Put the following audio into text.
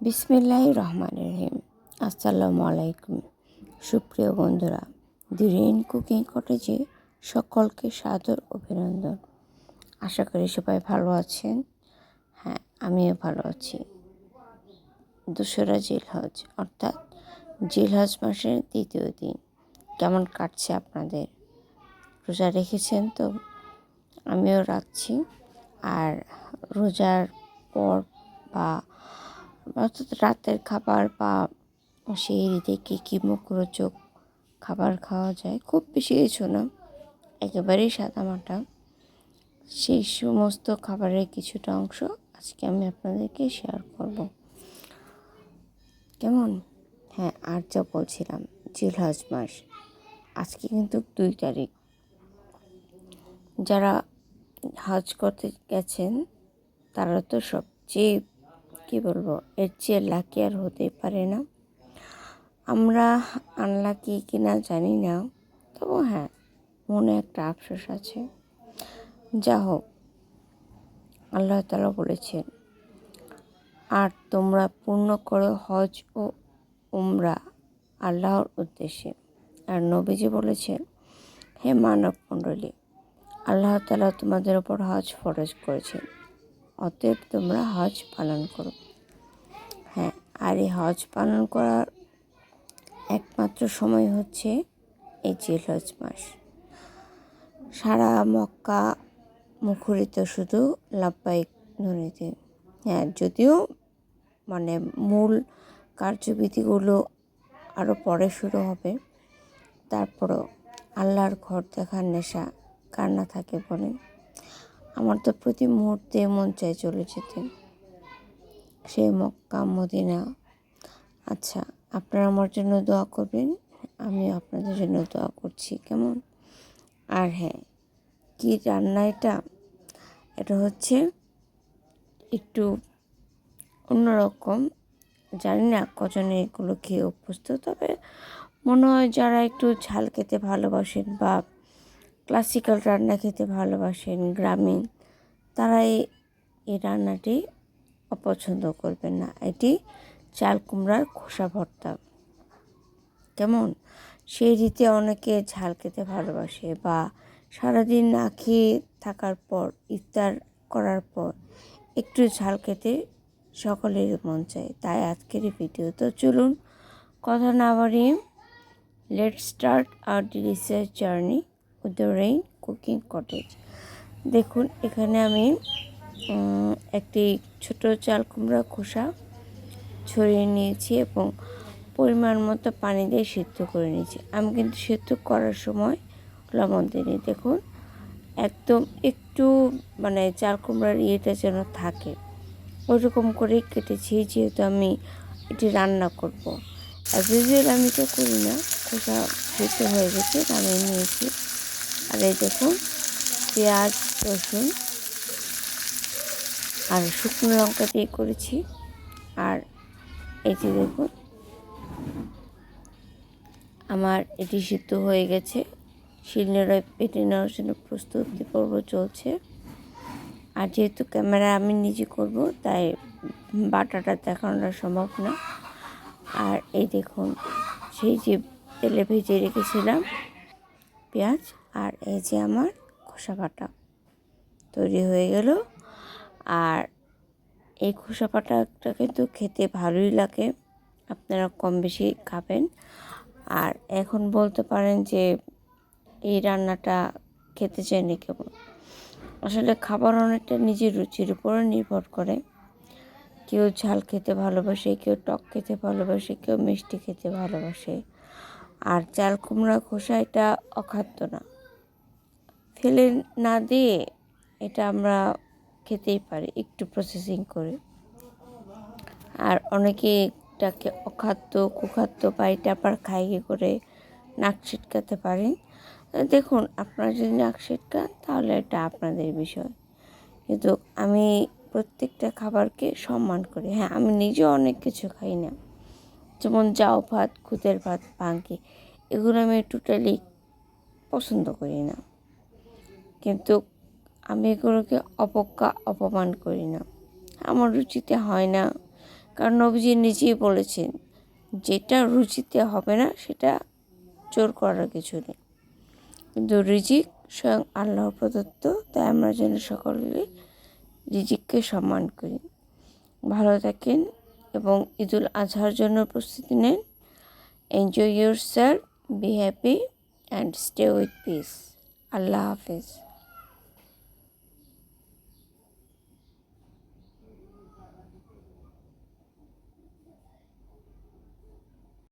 বিসমিল্লাহ রহমান রহিম। আসসালামু আলাইকুম। সুপ্রিয় বন্ধুরা দি রেইন কুকিং কটেজে সকলকে সাদর অভিনন্দন। আশা করি সবাই ভালো আছেন। হ্যাঁ আমিও ভালো আছি। দোসরা জিলহজ, অর্থাৎ জিলহজ মাসের দ্বিতীয় দিন। কেমন কাটছে আপনাদের? রোজা রেখেছেন তো? আমিও রাখছি। আর রোজার পর বা অর্থাৎ রাতের খাবার বা সেই থেকে কী মুখরোচক খাবার খাওয়া যায় খুব বেশি কিছু না, একেবারেই সাদামাটা। সেই সমস্ত খাবারের কিছুটা অংশ আজকে আমি আপনাদেরকে শেয়ার করব। কেমন? হ্যাঁ আর যা বলছিলাম জিলহজ মাস, আজকে কিন্তু দুই তারিখ। যারা হজ করতে গেছেন, তারা তো সবচেয়ে কি বলব? এর চেয়ে লাকি আর হতেই পারে না। আমরা আনলাকি কিনা জানি না। তবু হ্যাঁ মনে একটা আফসোস আছে। যা হোক, আল্লাহ তালা বলেছেন, আর তোমরা পূর্ণ করো হজ ও উমরা আল্লাহর উদ্দেশ্যে। আর নবীজি বলেছেন, হে মানব মণ্ডলী আল্লাহ তালা তোমাদের ওপর হজ ফরজ করেছেন। অতএব তোমরা হজ পালন করো। হ্যাঁ আর এই হজ পালন করার একমাত্র সময় হচ্ছে এই জিলহজ মাস। সারা মক্কা মুখরিত শুধু লাভবাহিক ধ্বনিতে হ্যাঁ যদিও মানে মূল কার্যবিধিগুলো আরও পরে শুরু হবে, তারপরও আল্লাহর ঘর দেখার নেশা কার না থাকে বলেন আমার তো প্রতি মুহূর্তে মন চায় চলে যেতে। সে মক্কা, মদিনা। আচ্ছা আপনারা আমার জন্য দোয়া করবেন, আমি আপনাদের জন্য দোয়া করছি, কেমন? আর হ্যাঁ কী রান্না এটা? এটা হচ্ছে একটু অন্যরকম। জানি না কজনে এগুলো খেয়ে অভ্যস্ত, তবে মনে হয় যারা একটু ঝাল খেতে ভালোবাসেন বা ক্লাসিক্যাল রান্না খেতে ভালোবাসেন গ্রামীণ তারা এই রান্নাটি অপছন্দ করবেন না। এটি চাল কুমড়ার খোসা ভর্তা। কেমন? সেই রীতি অনেকে ঝাল খেতে ভালোবাসে বা সারাদিন না খেয়ে থাকার পর, ইফতার করার পর একটু ঝাল খেতে সকলের মন চায়। তাই আজকের ভিডিও তো চলুন কথা না বাড়িয়ে let start R delicious journey with rain cooking cottage দেখুন, এখানে আমি একটি ছোট চাল কুমড়া খোসা ছড়িয়ে নিয়েছি এবং পরিমাণ মতো পানি দিয়ে সেদ্ধ করে নিয়েছি। আমি কিন্তু সেদ্ধ করার সময় লবণ দিইনি। দেখুন, একদম একটু মানে চাল কুমড়ার ইয়েটা যেন থাকে। ওইরকম করেই কেটেছি, যেহেতু আমি এটি রান্না করব। আর ইউজুয়াল আমি তো করি না। খোসা সেদ্ধ হয়ে গেছে, নামিয়ে নিয়েছি। আর এই দেখুন, পেঁয়াজ, রসুন আর শুকনো লঙ্কা দিয়ে করেছি। আর যে দেখুন, আমার এটি সিদ্ধ হয়ে গেছে। শিলনোড়ায় পেটে নেওয়ার জন্য প্রস্তুতি পর্ব চলছে। আর যেহেতু ক্যামেরা আমি নিজে করব, তাই বাটাটা দেখানোটা সম্ভব না। আর এই দেখুন, সেই যে তেলে ভেজে রেখেছিলাম পেঁয়াজ আর এই যে আমার খোসা বাটা তৈরি হয়ে গেল। আর এই খোসা বাটাটা কিন্তু খেতে ভালোই লাগে, আপনারা কম বেশি খাবেন। আর এখন বলতে পারেন যে এই রান্নাটা খেতে চাইনি কেমন? আসলে খাবার অনেকটা নিজের রুচির উপরে নির্ভর করে। কেউ ঝাল খেতে ভালোবাসে, কেউ টক খেতে ভালোবাসে, কেউ মিষ্টি খেতে ভালোবাসে। আর চাল কুমড়া খোসা এটা অখাদ্য না। ফেলে না দিয়ে এটা আমরা খেতেই পারি একটু প্রসেসিং করে। আর অনেকে এটাকে অখাদ্য, কুখাদ্য এটা আবার খাইয়ে করে নাক ছিটকাতে পারেন দেখুন, আপনারা যদি নাক ছিটকান তাহলে এটা আপনাদের বিষয়। কিন্তু আমি প্রত্যেকটা খাবারকে সম্মান করি। হ্যাঁ আমি নিজেও অনেক কিছু খাই না। যেমন জাউ ভাত, খুদের ভাত পাঙ্কি এগুলো আমি টোটালি পছন্দ করি না। কিন্তু আমি এগুলোকে অপজ্ঞা অপমান করি না। আমার রুচিতে হয় না। কারণ নবীজি নিজেই বলেছেন, যেটা রুচিতে হবে না, সেটা জোর করার কিছু নেই। কিন্তু রিজিক স্বয়ং আল্লাহ প্রদত্ত, তাই আমরা যেন সকলে রিজিককে সম্মান করি। ভালো থাকেন এবং ঈদুল আজহার জন্য প্রস্তুতি নেন। Enjoy your self be happy and stay with peace আল্লাহ হাফেজ।